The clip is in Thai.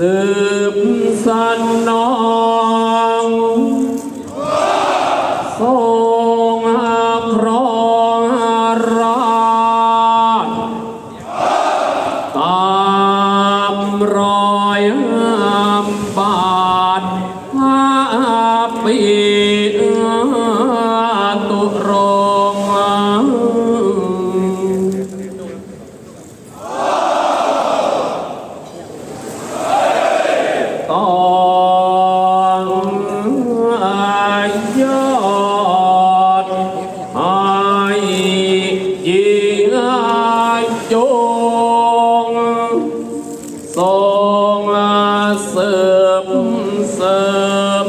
สืบสันนองทรงครองราช ตามรอยบาทห้าปีริมเสริม